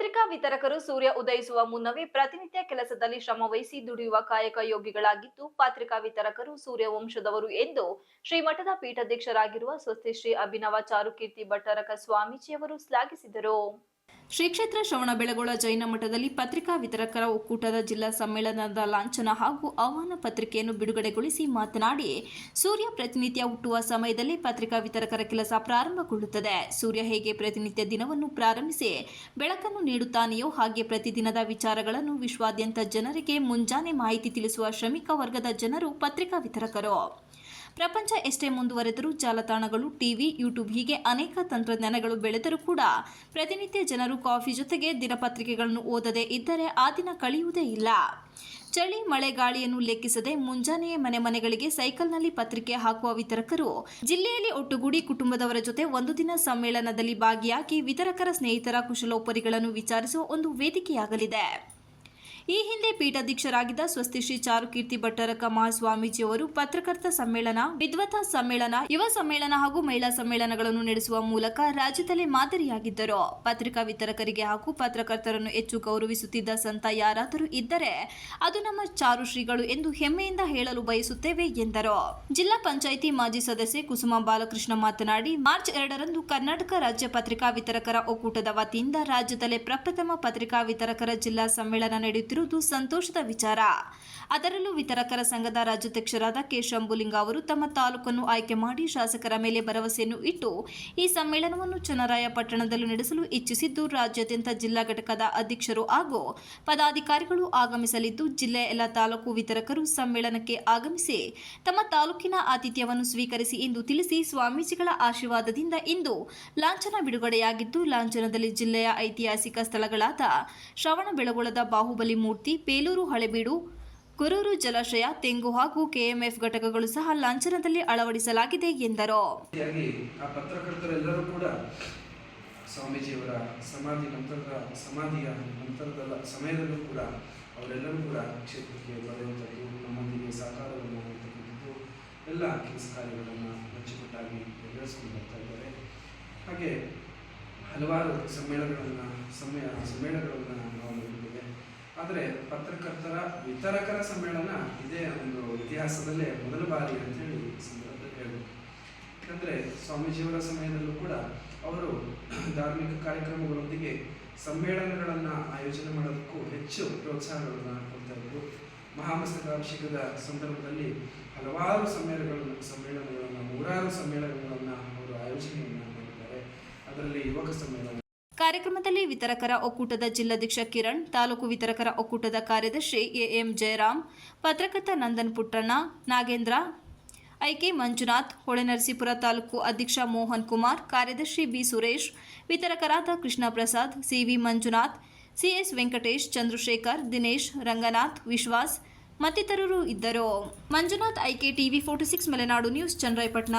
ವಿತರಕರು ಸೂರ್ಯ ಉದಯಿಸುವ ಮುನ್ನವೇ ಪ್ರತಿನಿತ್ಯ ಕೆಲಸದಲ್ಲಿ ಶ್ರಮವಹಿಸಿ ದುಡಿಯುವ ಕಾಯಕ ಯೋಗಿಗಳಾಗಿದ್ದು, ಪತ್ರಿಕಾ ವಿತರಕರು ಸೂರ್ಯ ವಂಶದವರು ಎಂದು ಶ್ರೀಮಠದ ಪೀಠಾಧ್ಯಕ್ಷರಾಗಿರುವ ಸ್ವಸ್ತಿ ಶ್ರೀ ಅಭಿನವ ಚಾರುಕೀರ್ತಿ ಭಟ್ಟರಕ ಸ್ವಾಮೀಜಿಯವರು ಶ್ಲಾಘಿಸಿದರು. ಶ್ರೀ ಕ್ಷೇತ್ರ ಶ್ರವಣಬೆಳಗೊಳ ಜೈನ ಮಠದಲ್ಲಿ ಪತ್ರಿಕಾ ವಿತರಕರ ಒಕ್ಕೂಟದ ಜಿಲ್ಲಾ ಸಮ್ಮೇಳನದ ಲಾಂಛನ ಹಾಗೂ ಆಹ್ವಾನ ಪತ್ರಿಕೆಯನ್ನು ಬಿಡುಗಡೆಗೊಳಿಸಿ ಮಾತನಾಡಿ ಸೂರ್ಯ ಪ್ರತಿನಿತ್ಯ ಹುಟ್ಟುವ ಸಮಯದಲ್ಲಿ ಪತ್ರಿಕಾ ವಿತರಕರ ಕೆಲಸ ಪ್ರಾರಂಭಗೊಳ್ಳುತ್ತದೆ. ಸೂರ್ಯ ಹೇಗೆ ಪ್ರತಿನಿತ್ಯ ದಿನವನ್ನು ಪ್ರಾರಂಭಿಸಿ ಬೆಳಕನ್ನು ನೀಡುತ್ತಾನೆಯೋ ಹಾಗೆ ಪ್ರತಿದಿನದ ವಿಚಾರಗಳನ್ನು ವಿಶ್ವಾದ್ಯಂತ ಜನರಿಗೆ ಮುಂಜಾನೆ ಮಾಹಿತಿ ತಿಳಿಸುವ ಶ್ರಮಿಕ ವರ್ಗದ ಜನರು ಪತ್ರಿಕಾ ವಿತರಕರು. ಪ್ರಪಂಚ ಎಷ್ಟೇ ಮುಂದುವರೆದರೂ ಜಾಲತಾಣಗಳು, ಟಿವಿ, ಯೂಟ್ಯೂಬ್ ಹೀಗೆ ಅನೇಕ ತಂತ್ರಜ್ಞಾನಗಳು ಬೆಳೆದರೂ ಕೂಡ ಪ್ರತಿನಿತ್ಯ ಜನರು ಕಾಫಿ ಜೊತೆಗೆ ದಿನಪತ್ರಿಕೆಗಳನ್ನು ಓದದೇ ಇದ್ದರೆ ಆ ದಿನ ಕಳೆಯುವುದೇ ಇಲ್ಲ. ಚಳಿ, ಮಳೆ ಗಾಳಿಯನ್ನು ಲೆಕ್ಕಿಸದೆ ಮುಂಜಾನೆಯೇ ಮನೆ ಮನೆಗಳಿಗೆ ಸೈಕಲ್ನಲ್ಲಿ ಪತ್ರಿಕೆ ಹಾಕುವ ವಿತರಕರು, ಜಿಲ್ಲೆಯಲ್ಲಿ ಒಟ್ಟುಗೂಡಿ ಕುಟುಂಬದವರ ಜೊತೆ ಒಂದು ದಿನ ಸಮ್ಮೇಳನದಲ್ಲಿ ಭಾಗಿಯಾಗಿ ವಿತರಕರ ಸ್ನೇಹಿತರ ಕುಶಲೋಪರಿಗಳನ್ನು ವಿಚಾರಿಸುವ ಒಂದು ವೇದಿಕೆಯಾಗಲಿದೆ. ಈ ಹಿಂದೆ ಪೀಠಾಧ್ಯಕ್ಷರಾಗಿದ್ದ ಸ್ವಸ್ತಿ ಶ್ರೀ ಚಾರುಕೀರ್ತಿ ಭಟ್ಟರಕ ಮಹಾಸ್ವಾಮೀಜಿಯವರು ಪತ್ರಕರ್ತ ಸಮ್ಮೇಳನ ವಿದ್ವತಾ ಸಮ್ಮೇಳನ, ಯುವ ಸಮ್ಮೇಳನ ಹಾಗೂ ಮಹಿಳಾ ಸಮ್ಮೇಳನಗಳನ್ನು ನಡೆಸುವ ಮೂಲಕ ರಾಜ್ಯದಲ್ಲಿ ಮಾದರಿಯಾಗಿದ್ದರು. ಪತ್ರಿಕಾ ವಿತರಕರಿಗೆ ಹಾಗೂ ಪತ್ರಕರ್ತರನ್ನು ಹೆಚ್ಚು ಗೌರವಿಸುತ್ತಿದ್ದ ಸಂತ ಯಾರಾದರೂ ಇದ್ದರೆ ಅದು ನಮ್ಮ ಚಾರು ಶ್ರೀಗಳು ಎಂದು ಹೆಮ್ಮೆಯಿಂದ ಹೇಳಲು ಬಯಸುತ್ತೇವೆ ಎಂದರು. ಜಿಲ್ಲಾ ಪಂಚಾಯಿತಿ ಮಾಜಿ ಸದಸ್ಯೆ ಕುಸುಮ ಬಾಲಕೃಷ್ಣ ಮಾತನಾಡಿ, ಮಾರ್ಚ್ ಎರಡರಂದು ಕರ್ನಾಟಕ ರಾಜ್ಯ ಪತ್ರಿಕಾ ವಿತರಕರ ಒಕ್ಕೂಟದ ವತಿಯಿಂದ ರಾಜ್ಯದಲ್ಲೇ ಪ್ರಪ್ರಥಮ ಪತ್ರಿಕಾ ವಿತರಕರ ಜಿಲ್ಲಾ ಸಮ್ಮೇಳನ ನಡೆಯುತ್ತಿರುವುದು ಸಂತೋಷದ ವಿಚಾರ. ಅದರಲ್ಲೂ ವಿತರಕರ ಸಂಘದ ರಾಜ್ಯಾಧ್ಯಕ್ಷರಾದ ಕೆ. ಶಂಭುಲಿಂಗ ಅವರು ತಮ್ಮ ತಾಲೂಕನ್ನು ಆಯ್ಕೆ ಮಾಡಿ ಶಾಸಕರ ಮೇಲೆ ಭರವಸೆಯನ್ನು ಇಟ್ಟು ಈ ಸಮ್ಮೇಳನವನ್ನು ಚನ್ನರಾಯಪಟ್ಟಣದಲ್ಲಿ ನಡೆಸಲು ಇಚ್ಛಿಸಿದ್ದು, ರಾಜ್ಯಾದ್ಯಂತ ಜಿಲ್ಲಾ ಘಟಕದ ಅಧ್ಯಕ್ಷರು ಹಾಗೂ ಪದಾಧಿಕಾರಿಗಳು ಆಗಮಿಸಲಿದ್ದು, ಜಿಲ್ಲೆಯ ಎಲ್ಲ ತಾಲೂಕು ವಿತರಕರು ಸಮ್ಮೇಳನಕ್ಕೆ ಆಗಮಿಸಿ ತಮ್ಮ ತಾಲೂಕಿನ ಆತಿಥ್ಯವನ್ನು ಸ್ವೀಕರಿಸಿ ಎಂದು ತಿಳಿಸಿ ಸ್ವಾಮೀಜಿಗಳ ಆಶೀರ್ವಾದದಿಂದ ಇಂದು ಲಾಂಛನ ಬಿಡುಗಡೆಯಾಗಿದ್ದು, ಲಾಂಛನದಲ್ಲಿ ಜಿಲ್ಲೆಯ ಐತಿಹಾಸಿಕ ಸ್ಥಳಗಳಾದ ಶ್ರವಣಬೆಳಗೊಳದ ಬಾಹುಬಲಿ ಮೂರ್ತಿ ಪೇಲೂರು ಹಳೆಬೀಡು, ಕುರೂರು ಜಲಾಶಯ, ತೆಂಗು ಹಾಗೂ ಕೆಎಂಎಫ್ ಘಟಕಗಳು ಸಹ ಲಾಂಛನದಲ್ಲಿ ಅಳವಡಿಸಲಾಗಿದೆ ಎಂದರು. ಆ ಪತ್ರಕರ್ತರೆಲ್ಲರೂ ಕೂಡ ಸ್ವಾಮೀಜಿಯವರ ಸಮಾಧಿ ನಂತರದ ಸಮಾಧಿಯ ನಂತರದ ಸಮಯದಲ್ಲೂ ಕೂಡ ಅವರೆಲ್ಲರೂ ಕೂಡ ಕ್ಷೇತ್ರಕ್ಕೆ ಬರೆಯುವಂಥದ್ದು ನಮ್ಮೊಂದಿಗೆ ಸಹಕಾರವನ್ನು ಮಾಡಿರ್ತಕ್ಕಂಥದ್ದು ಎಲ್ಲ ಕೆಲಸ ಕಾರ್ಯಗಳನ್ನು ಅಚ್ಚುಕಟ್ಟಾಗಿ ನೆರವೇರಿಸ್ಕೊಂಡು ಬರ್ತಾ ಇದ್ದಾರೆ. ಹಾಗೆ ಹಲವಾರು ಸಮ್ಮೇಳನಗಳನ್ನು ಸಮ್ಮೇ ಸಮ್ಮೇಳನಗಳನ್ನು ನಾವು ನೋಡಿದ್ದೇವೆ. ಆದರೆ ಪತ್ರಕರ್ತರ ವಿತರಕರ ಸಮ್ಮೇಳನ ಇದೇ ಒಂದು ಇತಿಹಾಸದಲ್ಲೇ ಮೊದಲ ಬಾರಿ ಅಂತ ಹೇಳಿ ಸಂದರ್ಭದಲ್ಲಿ ಹೇಳ್ಬೋದು. ಯಾಕಂದರೆ ಸ್ವಾಮೀಜಿಯವರ ಸಮಯದಲ್ಲೂ ಕೂಡ ಅವರು ಧಾರ್ಮಿಕ ಕಾರ್ಯಕ್ರಮಗಳೊಂದಿಗೆ ಸಮ್ಮೇಳನಗಳನ್ನು ಆಯೋಜನೆ ಮಾಡೋದಕ್ಕೂ ಹೆಚ್ಚು ಪ್ರೋತ್ಸಾಹಗಳನ್ನು ಕೊಡ್ತಾ ಇದ್ರು. ಮಹಾಮಸ್ತಕಾಭಿಷೇಕದ ಸಂದರ್ಭದಲ್ಲಿ ಹಲವಾರು ಸಮ್ಮೇಳನಗಳನ್ನು ಸಮ್ಮೇಳನಗಳನ್ನು, ನೂರಾರು ಸಮ್ಮೇಳನಗಳನ್ನು ಅವರು ಆಯೋಜನೆಯನ್ನು ಮಾಡಿದ್ದಾರೆ. ಅದರಲ್ಲಿ ಯುವಕ ಸಮ್ಮೇಳನ ಕಾರ್ಯಕ್ರಮದಲ್ಲಿ ವಿತರಕರ ಒಕ್ಕೂಟದ ಜಿಲ್ಲಾಧ್ಯಕ್ಷ ಕಿರಣ್, ತಾಲೂಕು ವಿತರಕರ ಒಕ್ಕೂಟದ ಕಾರ್ಯದರ್ಶಿ ಎಎಂ ಜಯರಾಮ್, ಪತ್ರಕರ್ತ ನಂದನ್ ಪುಟ್ಟಣ್ಣ, ನಾಗೇಂದ್ರ, ಐಕೆ ಮಂಜುನಾಥ್, ಹೊಳೆನರಸೀಪುರ ತಾಲೂಕು ಅಧ್ಯಕ್ಷ ಮೋಹನ್ ಕುಮಾರ್, ಕಾರ್ಯದರ್ಶಿ ಬಿ ಸುರೇಶ್, ವಿತರಕರಾದ ಕೃಷ್ಣ ಪ್ರಸಾದ್ ಸಿವಿ ಮಂಜುನಾಥ್ ಸಿಎಸ್ ವೆಂಕಟೇಶ್, ಚಂದ್ರಶೇಖರ್, ದಿನೇಶ್, ರಂಗನಾಥ್, ವಿಶ್ವಾಸ್ ಮತ್ತಿತರರು ಇದ್ದರು. Manjunath, IK TV forty six, Malenadu news, Channarayapatna.